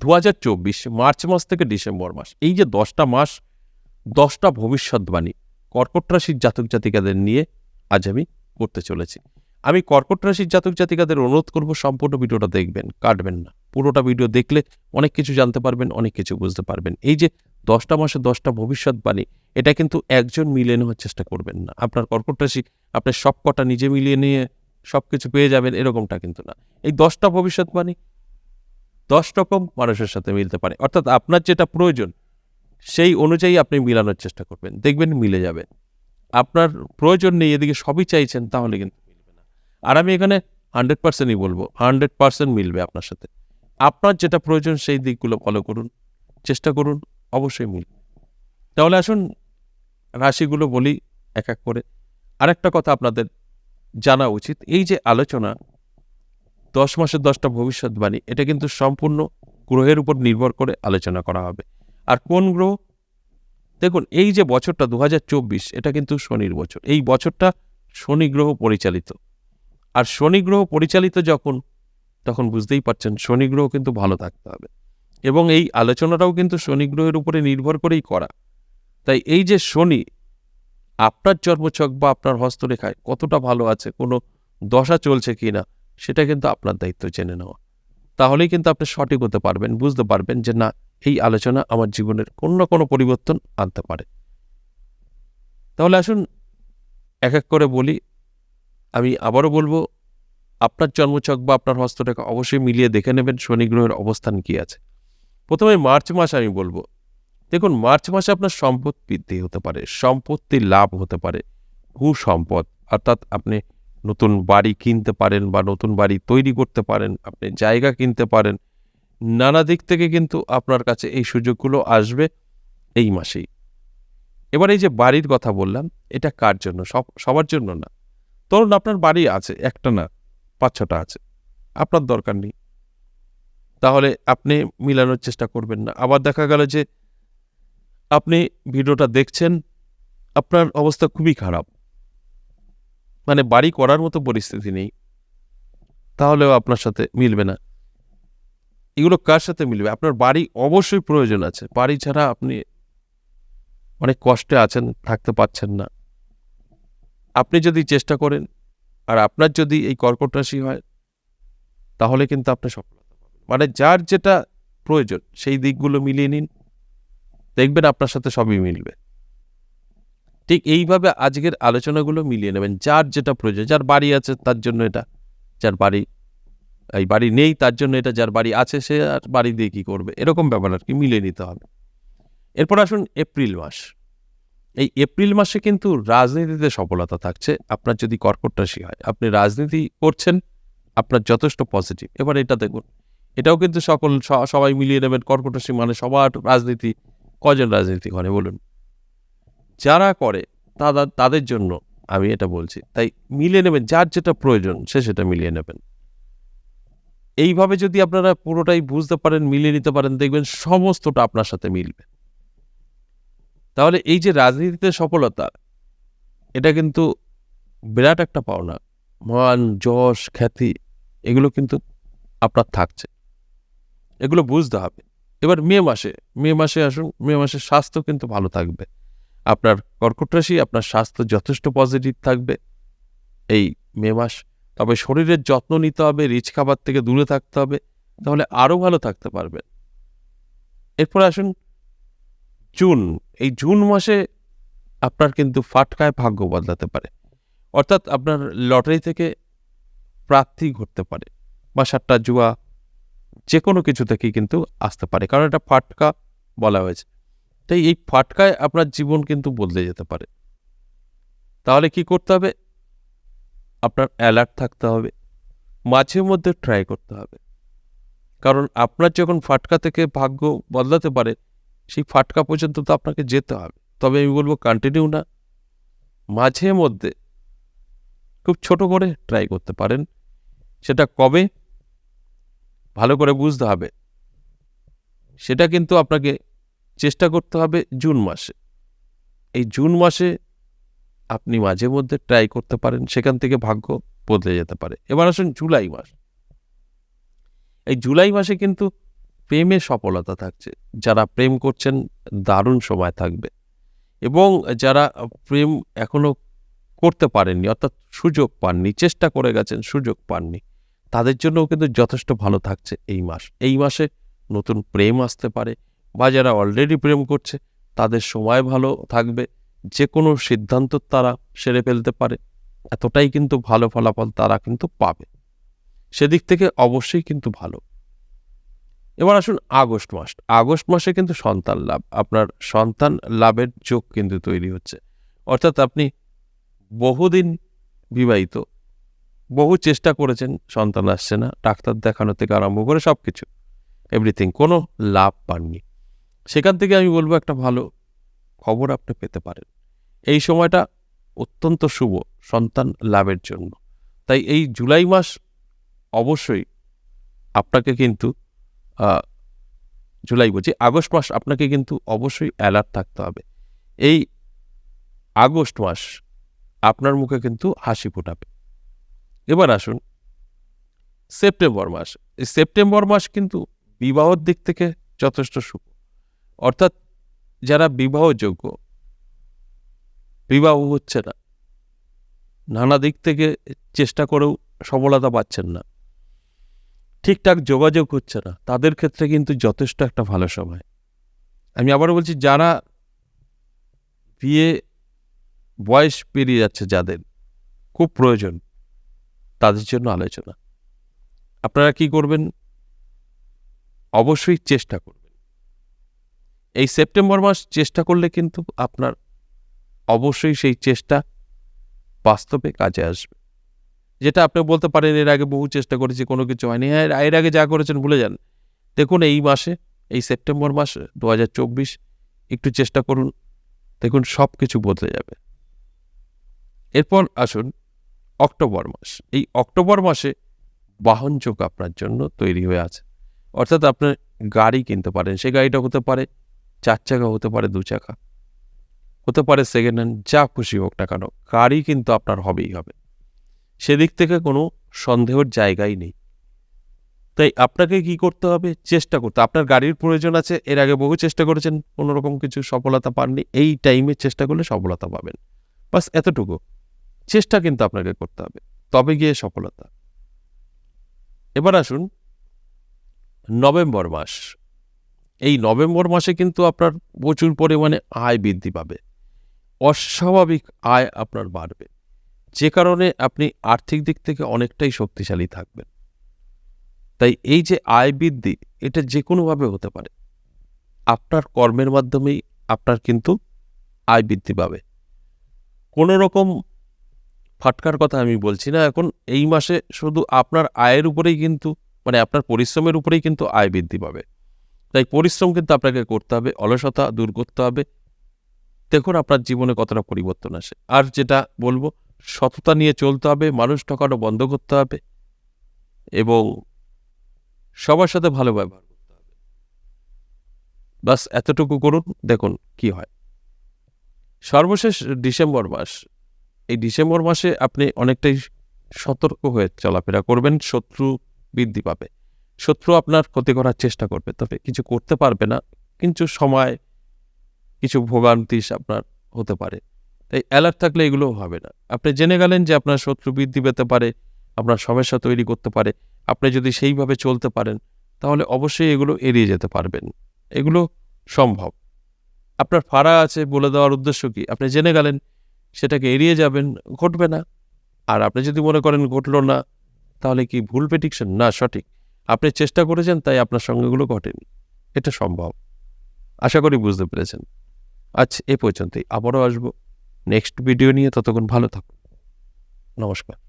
দু হাজার চব্বিশ মার্চ মাস থেকে ডিসেম্বর মাস, এই যে দশটা মাস, দশটা ভবিষ্যৎবাণী কর্কট রাশির জাতক জাতিকাদের নিয়ে আজ আমি করতে চলেছি। আমি কর্কট রাশির জাতক জাতিকাদের অনুরোধ করব সম্পূর্ণ ভিডিওটা দেখবেন, কাটবেন না। পুরোটা ভিডিও দেখলে অনেক কিছু জানতে পারবেন, অনেক কিছু বুঝতে পারবেন। এই যে দশটা মাসে দশটা ভবিষ্যৎবাণী এটা কিন্তু একজন মিলিয়ে নেওয়ার চেষ্টা করবেন না। আপনার কর্কট রাশি আপনি সব কটা নিজে মিলিয়ে নিয়ে সব কিছু পেয়ে যাবেন, এরকমটা কিন্তু না। এই দশটা ভবিষ্যৎবাণী দশ রকম মানুষের সাথে মিলতে পারে। অর্থাৎ আপনার যেটা প্রয়োজন, সেই অনুযায়ী আপনি মিলানোর চেষ্টা করবেন। দেখবেন মিলে যাবে। আপনার প্রয়োজন নেই, এদিকে সবই চাইছেন, তাহলে কিন্তু মিলবে না। আর আমি এখানে হান্ড্রেড পার্সেন্টই বলব, হান্ড্রেড পার্সেন্ট মিলবে আপনার সাথে। আপনার যেটা প্রয়োজন, সেই দিকগুলো ফলো করুন, চেষ্টা করুন, অবশ্যই মিলবে। তাহলে আসুন, রাশিগুলো বলি এক এক করে। আরেকটা কথা আপনাদের জানা উচিত, এই যে আলোচনা দশ মাসের দশটা ভবিষ্যৎবাণী, এটা কিন্তু সম্পূর্ণ গ্রহের উপর নির্ভর করে আলোচনা করা হবে। আর কোন গ্রহ? দেখুন, এই যে বছরটা দু হাজার চব্বিশ, এটা কিন্তু শনির বছর। এই বছরটা শনি গ্রহ পরিচালিত। আর শনি গ্রহ পরিচালিত যখন, তখন বুঝতেই পারছেন শনি গ্রহ কিন্তু ভালো থাকতে হবে। এবং এই আলোচনাটাও কিন্তু শনি গ্রহের উপরে নির্ভর করেই করা। তাই এই যে শনি, আপনার জন্মছক বা আপনার হস্তরেখায় কতটা ভালো আছে, কোনো দশা চলছে কি না সেটা কিন্তু আপনার দায়িত্ব জেনে নেওয়া। তাহলেই কিন্তু আপনি সঠিক হতে পারবেন, বুঝতে পারবেন যে না, এই আলোচনা আমার জীবনের কোনো না কোনো পরিবর্তন আনতে পারে। তাহলে আসুন, এক এক করে বলি। আমি আবারও বলব, আপনার জন্মচক বা আপনার হস্তরেখা অবশ্যই মিলিয়ে দেখে নেবেন শনি গ্রহের অবস্থান কি আছে। প্রথমে মার্চ মাস আমি বলব। দেখুন, মার্চ মাসে আপনার সম্পদ বৃদ্ধি হতে পারে সম্পত্তি লাভ হতে পারে ভূ সম্পদ অর্থাৎ আপনি নতুন বাড়ি কিনতে পারেন বা নতুন বাড়ি তৈরি করতে পারেন, আপনি জায়গা কিনতে পারেন, নানা দিক থেকে কিন্তু আপনার কাছে এই সুযোগগুলো আসবে এই মাসেই। এবার এই যে বাড়ির কথা বললাম, এটা কার জন্য? সব, সবার জন্য না। ধরুন আপনার বাড়ি আছে, একটা না, পাঁচ, ছটা আছে, আপনার দরকার নেই। তাহলে আপনি মিলানোর চেষ্টা করবেন না। আবার দেখা গেল যে আপনি ভিডিওটা দেখছেন, আপনার অবস্থা খুবই খারাপ। মানে বাড়ি করার মতো পরিস্থিতি নেই। তাহলেও আপনার সাথে মিলবে না। এগুলো কার সাথে মিলবে? আপনার বাড়ি অবশ্যই প্রয়োজন আছে। বাড়ি ছাড়া আপনি অনেক কষ্টে আছেন, থাকতে পাচ্ছেন না। আপনি যদি চেষ্টা করেন, আর আপনার যদি এই কর্কট রাশি হয়, তাহলে কিন্তু আপনি সফলতা মানে যার যেটা প্রয়োজন, সেই দিকগুলো মিলিয়ে নিন। দেখবেন আপনার সাথে সবই মিলবে। ঠিক এইভাবে আজকের আলোচনাগুলো মিলিয়ে নেবেন। যার যেটা প্রয়োজন, যার বাড়ি আছে তার জন্য এটা, যার বাড়ি, এই বাড়ি নেই তার জন্য এটা, যার বাড়ি আছে সে আর বাড়ি দিয়ে কী করবে? এরকম ব্যাপার আর কি, মিলিয়ে নিতে হবে। এরপর আসুন এপ্রিল মাস। এই এপ্রিল মাসে কিন্তু রাজনীতিতে সফলতা থাকছে। আপনার যদি কর্কট রাশি হয়, আপনি রাজনীতি করছেন, আপনার যথেষ্ট পজিটিভ এবার এটা দেখুন, এটাও কিন্তু সকল সবাই মিলিয়ে নেবেন। কর্কট রাশি মানে সবার রাজনীতি, কজন রাজনীতি করে বলুন? যারা করে তাদের তাদের জন্য আমি এটা বলছি। তাই মিলিয়ে নেবেন, যার যেটা প্রয়োজন, সে সেটা মিলিয়ে নেবেন। এইভাবে যদি আপনারা পুরোটাই বুঝতে পারেন, মিলিয়ে নিতে পারেন, দেখবেন সমস্তটা আপনার সাথে মিলবে। তাহলে এই যে রাজনীতিতে সফলতা, এটা কিন্তু বিরাট একটা পাওনা। মান, যশ, খ্যাতি, এগুলো কিন্তু আপনার থাকছে। এগুলো বুঝতে হবে। এবার মে মাসে মে মাসে আসুন, মে মাসে স্বাস্থ্য কিন্তু ভালো থাকবে। আপনার কর্কট রাশি, আপনার স্বাস্থ্য যথেষ্ট পজিটিভ থাকবে এই মে মাস। তবে শরীরের যত্ন নিতে হবে, রিচ খাবার থেকে দূরে থাকতে হবে, তাহলে আরও ভালো থাকতে পারবেন। এরপর আসুন জুন। এই জুন মাসে আপনার কিন্তু ফাটকায় ভাগ্য বদলাতে পারে। অর্থাৎ আপনার লটারি থেকে প্রার্থী ঘটতে পারে বা সাতটা জুয়া যে কোনো কিছু থেকেই কিন্তু আসতে পারে। কারণ এটা ফাটকা বলা হয়েছে। তাই এই ফাটকায় আপনার জীবন কিন্তু বদলে যেতে পারে। তাহলে কি করতে হবে? আপনার অ্যালার্ট থাকতে হবে। মাঝে মধ্যে ট্রাই করতে হবে। কারণ আপনার যখন ফাটকা থেকে ভাগ্য বদলাতে পারে, সেই ফাটকা পর্যন্ত তো আপনাকে যেতে হবে। তবে আমি বলব কন্টিনিউ না। মাঝে মধ্যে খুব ছোট করে ট্রাই করতে পারেন। সেটা কবে? ভালো করে বুঝতে হবে। সেটা কিন্তু আপনাকে চেষ্টা করতে হবে জুন মাসে। এই জুন মাসে আপনি মাঝে মধ্যে ট্রাই করতে পারেন, সেখান থেকে ভাগ্য বদলে যেতে পারে। এবার আসুন জুলাই মাস। এই জুলাই মাসে কিন্তু প্রেমে সফলতা থাকছে। যারা প্রেম করছেন, দারুণ সময় থাকবে। এবং যারা প্রেম এখনও করতে পারেননি, অর্থাৎ সুযোগ পাননি, চেষ্টা করে গেছেন, সুযোগ পাননি, তাদের জন্যও কিন্তু যথেষ্ট ভালো থাকছে এই মাস। এই মাসে নতুন প্রেম আসতে পারে বা যারা অলরেডি প্রেম করছে, তাদের সময় ভালো থাকবে। যে কোনো সিদ্ধান্ত তারা সেরে ফেলতে পারে। এতটাই কিন্তু ভালো ফলাফল তারা কিন্তু পাবে। সেদিক থেকে অবশ্যই কিন্তু ভালো। এবার আসুন আগস্ট মাস। আগস্ট মাসে কিন্তু সন্তান লাভ। আপনার সন্তান লাভের যোগ কিন্তু তৈরি হচ্ছে। অর্থাৎ আপনি বহুদিন বিবাহিত, বহু চেষ্টা করেছেন, সন্তান আসছে না, ডাক্তার দেখানো থেকে আরম্ভ করে সব কিছু এভরিথিং, কোনো লাভ পাননি। সেখান থেকে আমি বলব একটা ভালো খবর আপনি পেতে পারেন। এই সময়টা অত্যন্ত শুভ সন্তান লাভের জন্য। তাই এই জুলাই মাস অবশ্যই আপনাকে কিন্তু জুলাই বলছি আগস্ট মাস আপনাকে কিন্তু অবশ্যই অ্যালার্ট থাকতে হবে। এই আগস্ট মাস আপনার মুখে কিন্তু হাসি ফোটাবে। এবার আসুন, সেপ্টেম্বর মাস। এই সেপ্টেম্বর মাস কিন্তু বিবাহর দিক থেকে যথেষ্ট শুভ। অর্থাৎ যারা বিবাহযোগ্য, বিবাহ হচ্ছে না। নানা দিক থেকে চেষ্টা করেও সফলতা পাচ্ছেন না। ঠিকঠাক যোগাযোগ হচ্ছে না। তাদের ক্ষেত্রে কিন্তু যথেষ্ট একটা ভালো সময়। আমি আবারও বলছি, যারা বিয়ে বয়স পেরিয়ে যাচ্ছে, যাদের খুব প্রয়োজন, তাদের জন্য আলোচনা। আপনারা কি করবেন? অবশ্যই চেষ্টা করবেন এই সেপ্টেম্বর মাস চেষ্টা করলে কিন্তু আপনার অবশ্যই সেই চেষ্টা বাস্তবে কাজে আসবে। যেটা আপনি বলতে পারেন, এর আগে বহু চেষ্টা করেছি, কোনো কিছু হয়নি। হ্যাঁ এর আগে যা করেছেন, ভুলে যান। দেখুন, এই মাসে, এই সেপ্টেম্বর মাস দু হাজার চব্বিশ, একটু চেষ্টা করুন, দেখুন সব কিছু বদলে যাবে। এরপর আসুন, অক্টোবর মাস। এই অক্টোবর মাসে বাহন যোগ আপনার জন্য তৈরি হয়ে আছে। অর্থাৎ আপনার গাড়ি কিনতে পারেন সেই গাড়িটা হতে পারে চার চাকা হতে পারে, দু চাকা। হতে পারে সেকেন্ড হ্যান্ড যা খুশি হোক না কেন, গাড়ি কিন্তু আপনার হবেই হবে। সেদিক থেকে কোনো সন্দেহের জায়গাই নেই। তাই আপনাকে কি করতে হবে? চেষ্টা করতে। আপনার গাড়ির প্রয়োজন আছে, এর আগে বহু চেষ্টা করেছেন, কোনো রকম কিছু সফলতা পাননি, এই টাইমে চেষ্টা করলে সফলতা পাবেন। বাস এতটুকু। চেষ্টা কিন্তু আপনাকে করতে হবে। তবে গিয়ে সফলতা। এবার আসুন, নভেম্বর মাস। এই নভেম্বর মাসে কিন্তু আপনার প্রচুর পরিমাণে আয় বৃদ্ধি পাবে। অস্বাভাবিক আয় আপনার বাড়বে। যে কারণে আপনি আর্থিক দিক থেকে অনেকটাই শক্তিশালী থাকবেন। তাই এই যে আয় বৃদ্ধি, এটা যে কোনোভাবে হতে পারে। আপনার কর্মের মাধ্যমেই আপনার কিন্তু আয় বৃদ্ধি পাবে। কোনো রকম ফাটকার কথা আমি বলছি না। এখন এই মাসে শুধু আপনার আয়ের উপরেই কিন্তু মানে আপনার পরিশ্রমের উপরেই কিন্তু আয় বৃদ্ধি পাবে। তাই পরিশ্রম কিন্তু আপনাকে করতে হবে, অলসতা দূর করতে হবে। দেখুন আপনার জীবনে কতটা পরিবর্তন আসে। আর যেটা বলব, সততা নিয়ে চলতে হবে, মানুষ ঠকানো বন্ধ করতে হবে এবং সবার সাথে ভালো ব্যবহার করতে হবে। বাস এতটুকু করুন, দেখুন কি হয়। সর্বশেষ ডিসেম্বর মাস। এই ডিসেম্বর মাসে আপনি অনেকটাই সতর্ক হয়ে চলাফেরা করবেন, শত্রু বৃদ্ধি পাবে। শত্রু আপনার ক্ষতি করার চেষ্টা করবে, তবে কিছু করতে পারবে না। কিন্তু সময়, কিছু ভোগান্তি আপনার হতে পারে। তাই অ্যালার্ট থাকলে এগুলো হবে না। আপনি জেনে গেলেন যে আপনার শত্রু বৃদ্ধি পেতে পারে, আপনার সমস্যা তৈরি করতে পারে। আপনি যদি সেইভাবে চলতে পারেন, তাহলে অবশ্যই এগুলো এড়িয়ে যেতে পারবেন। এগুলো সম্ভব। আপনার ফাড়া আছে বলে দেওয়ার উদ্দেশ্য কি? আপনি জেনে গেলেন, সেটাকে এড়িয়ে যাবেন, ঘটবে না। আর আপনি যদি মনে করেন ঘটল না, তাহলে কি ভুল প্রেডিকশন না, সঠিক। আপনি চেষ্টা করেছেন, তাই আপনার সঙ্গে এগুলো ঘটেনি। এটা সম্ভব। আশা করি বুঝতে পেরেছেন। আচ্ছা এ পর্যন্তই। আবারও আসব। নেক্সট ভিডিও নিয়ে ততক্ষণ ভালো থাকুন। নমস্কার।